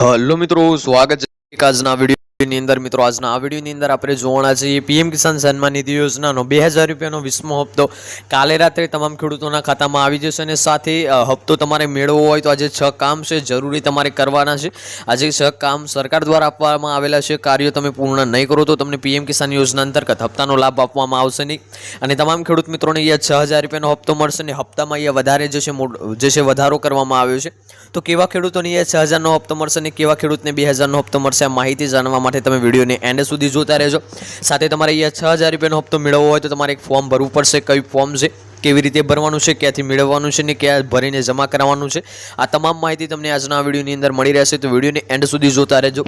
Hello મિત્રો સ્વાગત છે આજના અંદર મિત્રો, આજના આ વિડીયોની અંદર આપણે જોવાના છીએ પીએમ કિસાન સન્માન નિધિ યોજનાનો બે હજાર રૂપિયાનો વીસમો હપ્તો. કાલે રાત્રે તમામ ખેડૂતોના ખાતામાં આવી જશે અને સાથે હપ્તો તમારે મેળવવો હોય તો આજે છ કામ છે, જરૂરી તમારે કરવાના છે. આજે છ કામ સરકાર દ્વારા આપવામાં આવેલા છે, કાર્યો તમે પૂર્ણ નહીં કરો તો તમને પીએમ કિસાન યોજના અંતર્ગત હપ્તાનો લાભ આપવામાં આવશે નહીં. અને તમામ ખેડૂત મિત્રોને અહીંયા છ હજાર રૂપિયાનો હપ્તો મળશે અને હપ્તામાં અહીંયા વધારે જે છે જે છે વધારો કરવામાં આવ્યો છે. તો કેવા ખેડૂતોને અહીંયા છ હજારનો હપ્તો મળશે અને કેવા ખેડૂતને બે હજારનો હપ્તો મળશે, આ માહિતી જાણવા માટે તમે વિડીયોને એન્ડ સુધી જોતા રહેજો. સાથે તમારે અહીંયા છ હજાર રૂપિયાનો હપ્તો મેળવવો હોય તો તમારે એક ફોર્મ ભરવું પડશે. કયું ફોર્મ છે, કેવી રીતે ભરવાનું છે, ક્યાંથી મેળવવાનું છે ને ક્યાં ભરીને જમા કરાવવાનું છે. આ તમામ માહિતી તમને આજના વિડીયોની અંદર મળી રહેશે. તો વિડીયોને એન્ડ સુધી જોતા રહેજો.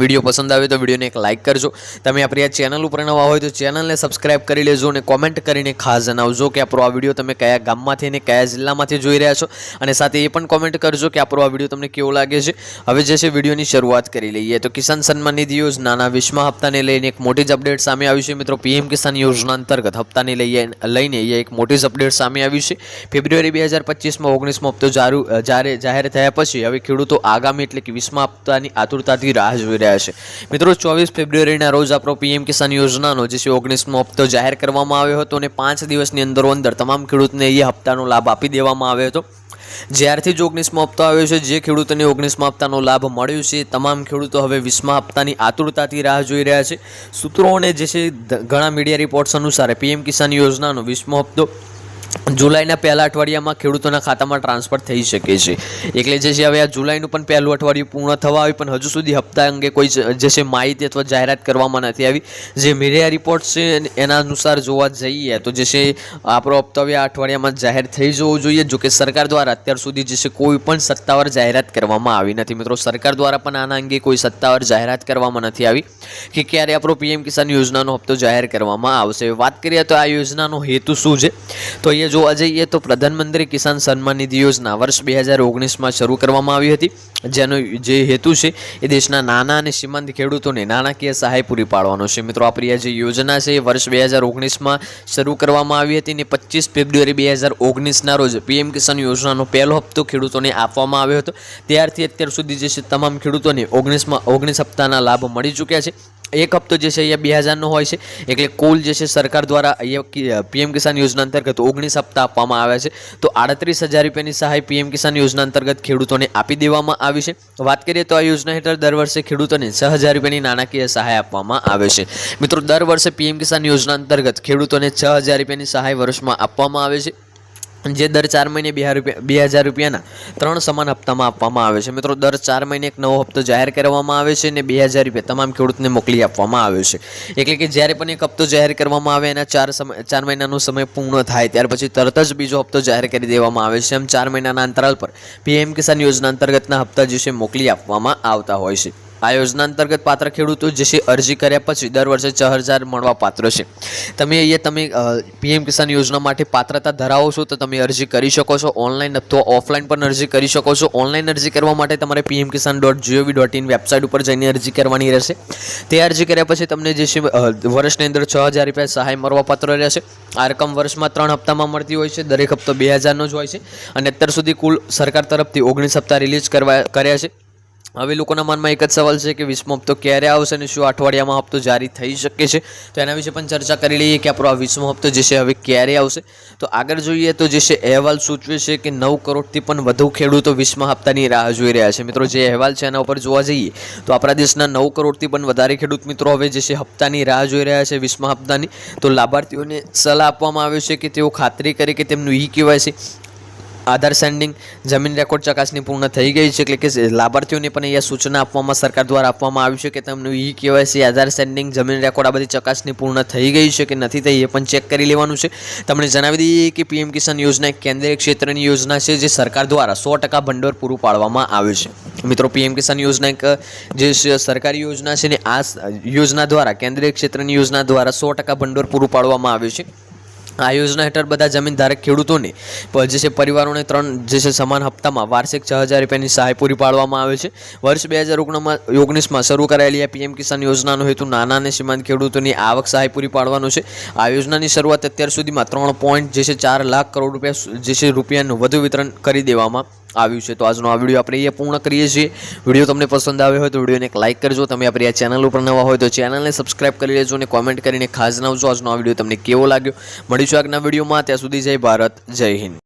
વીડિયો પસંદ આવે તો વિડીયોને એક લાઇક કરજો. તમે આપણી આ ચેનલ ઉપર નવા હોય તો ચેનલને સબસ્ક્રાઇબ કરી લેજો અને કોમેન્ટ કરીને ખાસ જણાવજો કે આપણો આ વીડિયો તમે કયા ગામમાંથી અને કયા જિલ્લામાંથી જોઈ રહ્યા છો. અને સાથે એ પણ કોમેન્ટ કરજો કે આપણો આ વીડિયો તમને કેવો લાગે છે. હવે જે છે વિડીયોની શરૂઆત કરી લઈએ. તો કિસાન સન્માન નિધિ યોજનાના વીસમા હપ્તાને લઈને એક મોટી જ અપડેટ સામે આવી છે. મિત્રો, પીએમ કિસાન યોજના અંતર્ગત હપ્તાને લઈએ લઈને એ એક મોટી જ અપડેટ સામે આવી છે. ફેબ્રુઆરી બે હજાર પચીસમાં ઓગણીસમો હપ્તો જાહેર થયા પછી હવે ખેડૂતો આગામી એટલે કે વીસમા હપ્તાની આતુરતાથી રાહ જોઈ રહ્યા છે. મિત્રો, ચોવીસ ફેબ્રુઆરીના રોજ આપણો પીએમ કિસાન યોજનાનો, જે છે ઓગણીસમો હપ્તો જાહેર કરવામાં આવ્યો હતો અને પાંચ દિવસની અંદરો અંદર તમામ ખેડૂતને એ હપ્તાનો લાભ આપી દેવામાં આવ્યો હતો. જ્યારથી જ ઓગણીસમો હપ્તો આવ્યો છે, જે ખેડૂતોને ઓગણીસમા હપ્તાનો લાભ મળ્યો છે, તમામ ખેડૂતો હવે વીસમા હપ્તાની આતુરતાથી રાહ જોઈ રહ્યા છે. સૂત્રોને જે છે ઘણા મીડિયા રિપોર્ટ્સ અનુસાર પીએમ કિસાન યોજનાનો વીસમો હપ્તો જુલાઈના પહેલા અઠવાડિયામાં ખેડૂતોના ખાતામાં ટ્રાન્સફર થઈ શકે છે. એટલે જે છે, હવે આ જુલાઈનું પણ પહેલું અઠવાડિયું પૂર્ણ થવા આવ્યું, પણ હજુ સુધી હપ્તા અંગે કોઈ જ- જે છે, માહિતી અથવા જાહેરાત કરવામાં નથી આવી. જે મીડિયા રિપોર્ટ છે એના અનુસાર જોવા જઈએ તો જે છે, આપણો હપ્તો આ અઠવાડિયામાં જાહેર થઈ જવો જોઈએ. જો કે સરકાર દ્વારા અત્યાર સુધી જે છે, કોઈ પણ સત્તાવાર જાહેરાત કરવામાં આવી નથી. મિત્રો, સરકાર દ્વારા પણ આના અંગે કોઈ સત્તાવાર જાહેરાત કરવામાં નથી આવી કે ક્યારે આપણો પીએમ કિસાન યોજનાનો હપ્તો જાહેર કરવામાં આવશે. વાત કરીએ તો આ યોજનાનો હેતુ શું છે? તો અહીંયા જોવા જઈએ તો પ્રધાનમંત્રી કિસાન સન્માન નિધિ યોજના વર્ષ બે હજાર ઓગણીસમાં શરૂ કરવામાં આવી હતી. જેનો જે હેતુ છે એ દેશના નાના અને સીમાંત ખેડૂતોને નાણાકીય સહાય પૂરી પાડવાનો છે. મિત્રો, આપણી આ જે યોજના છે એ વર્ષ બે હજાર ઓગણીસમાં શરૂ કરવામાં આવી હતી અને પચીસ ફેબ્રુઆરી બે હજાર ઓગણીસના રોજ પીએમ કિસાન યોજનાનો પહેલો હપ્તો ખેડૂતોને આપવામાં આવ્યો હતો. ત્યારથી અત્યાર સુધી જે છે, તમામ ખેડૂતોને ઓગણીસમાં, ઓગણીસ હપ્તાના લાભ મળી ચૂક્યા છે. એક હપ્તો જે છે અહીંયા બે હજારનો હોય છે. એટલે કુલ જે છે સરકાર દ્વારા અહીંયા પીએમ કિસાન યોજના અંતર્ગત ઓગણીસ હપ્તા આપવામાં આવ્યા છે. તો આડત્રીસ હજાર રૂપિયાની સહાય પીએમ કિસાન યોજના અંતર્ગત ખેડૂતોને આપી દેવામાં આવી છે. વાત કરીએ તો આ યોજના હેઠળ દર વર્ષે ખેડૂતોને છ હજાર રૂપિયાની નાણાકીય સહાય આપવામાં આવે છે. મિત્રો, દર વર્ષે પીએમ કિસાન યોજના અંતર્ગત ખેડૂતોને છ હજાર રૂપિયાની સહાય વર્ષમાં આપવામાં આવે છે. જે દર ચાર મહિને બે રૂપિયા બે હજાર રૂપિયાના ત્રણ સમાન હપ્તામાં આપવામાં આવે છે. મિત્રો, દર ચાર મહિને એક નવો હપ્તો જાહેર કરવામાં આવે છે અને બે હજાર રૂપિયા તમામ ખેડૂતને મોકલી આપવામાં આવે છે. એટલે કે જ્યારે પણ એક હપ્તો જાહેર કરવામાં આવે, એના ચાર સમય ચાર મહિનાનો સમય પૂર્ણ થાય, ત્યાર પછી તરત જ બીજો હપ્તો જાહેર કરી દેવામાં આવે છે. એમ ચાર મહિનાના અંતરાલ પર પીએમ કિસાન યોજના અંતર્ગતના હપ્તા જે છે, મોકલી આપવામાં આવતા હોય છે. આ યોજના અંતર્ગત પાત્ર ખેડૂતો જે છે, અરજી કર્યા પછી દર વર્ષે છ હજાર મળવા પાત્ર છે. તમે અહીંયા તમે પીએમ કિસાન યોજના માટે પાત્રતા ધરાવો છો તો તમે અરજી કરી શકો છો ઓનલાઈન અથવા ઓફલાઈન પણ અરજી કરી શકો છો. ઓનલાઈન અરજી કરવા માટે તમારે PM Kisan dot G O V dot in website ઉપર જઈને અરજી કરવાની રહેશે. તે અરજી કર્યા પછી તમને જે છે વર્ષની અંદર છ હજાર રૂપિયા સહાય મળવા પાત્ર રહેશે. આ રકમ વર્ષમાં ત્રણ હપ્તામાં મળતી હોય છે, દરેક હપ્તો બે હજારનો જ હોય છે. અને અત્યાર સુધી કુલ સરકાર તરફથી ઓગણીસ હપ્તા રિલીઝ કરવા કર્યા છે. હવે લોકોના મનમાં એક જ સવાલ છે કે વીસમો હપ્તો ક્યારે આવશે અને શું અઠવાડિયામાં હપ્તો જારી થઈ શકે છે? તો એના વિશે પણ ચર્ચા કરી લઈએ કે આપણો આ વીસમો હપ્તો જે છે હવે ક્યારે આવશે? તો આગળ જોઈએ તો જે છે, અહેવાલ સૂચવે છે કે નવ કરોડથી પણ વધુ ખેડૂતો વીસમા હપ્તાની રાહ જોઈ રહ્યા છે. મિત્રો, જે અહેવાલ છે એના ઉપર જોવા જઈએ તો આપણા દેશના નવ કરોડથી પણ વધારે ખેડૂત મિત્રો હવે જે છે, હપ્તાની રાહ જોઈ રહ્યા છે વીસમા હપ્તાની. તો લાભાર્થીઓને સલાહ આપવામાં આવે છે કે તેઓ ખાતરી કરે કે તેમનું ઈ કેવાયસી આધાર સેન્ડિંગ, જમીન રેકોર્ડ ચકાસણી પૂર્ણ થઈ ગઈ છે એટલે કે લાભાર્થીઓને પણ અહીંયા સૂચના આપવામાં સરકાર દ્વારા આપવામાં આવ્યું છે કે તેમનું ઈ કેવાયસી, આધાર સેન્ડિંગ, જમીન રેકોર્ડ આ બધી ચકાસણી પૂર્ણ થઈ ગઈ છે કે નથી થઈ એ પણ ચેક કરી લેવાનું છે. તમને જણાવી દઈએ કે પીએમ કિસાન યોજના એક કેન્દ્રીય ક્ષેત્રની યોજના છે જે સરકાર દ્વારા સો ટકા ભંડોળ પૂરું પાડવામાં આવે છે. મિત્રો, પીએમ કિસાન યોજના એક, જે સરકારી યોજના છે ને આ યોજના દ્વારા, કેન્દ્રીય ક્ષેત્રની યોજના દ્વારા સો ટકા ભંડોળ પૂરું પાડવામાં આવ્યું છે. આ યોજના હેઠળ બધા જમીનધારક ખેડૂતોને જે છે પરિવારોને ત્રણ જે છે સમાન હપ્તામાં વાર્ષિક છ હજાર રૂપિયાની સહાય પૂરી પાડવામાં આવે છે. વર્ષ બે હજાર ઓગણમાં ઓગણીસમાં શરૂ કરાયેલી આ પીએમ કિસાન યોજનાનો હેતુ નાના અને સીમાંત ખેડૂતોની આવક સહાય પૂરી પાડવાનો છે. આ યોજનાની શરૂઆત અત્યાર સુધીમાં ત્રણ પોઈન્ટ જે છે ચાર લાખ કરોડ રૂપિયા જે છે રૂપિયાનું વધુ વિતરણ કરી દેવામાં આવ્યું છે. તો આજનો આ વીડિયો આપણે અહીંયા પૂર્ણ કરીએ છીએ. વીડિયો તમને પસંદ આવ્યો હોય તો વિડીયોને એક લાઇક કરજો. તમે આપણી આ ચેનલ ઉપર નવા હોય તો ચેનલને સબસ્ક્રાઇબ કરી લેજો અને કોમેન્ટ કરીને ખાસ જણાવજો આજનો આ વીડિયો તમને કેવો લાગ્યો. મળીશું આગના વિડીયોમાં. ત્યાં સુધી જય ભારત, જય હિન્દ.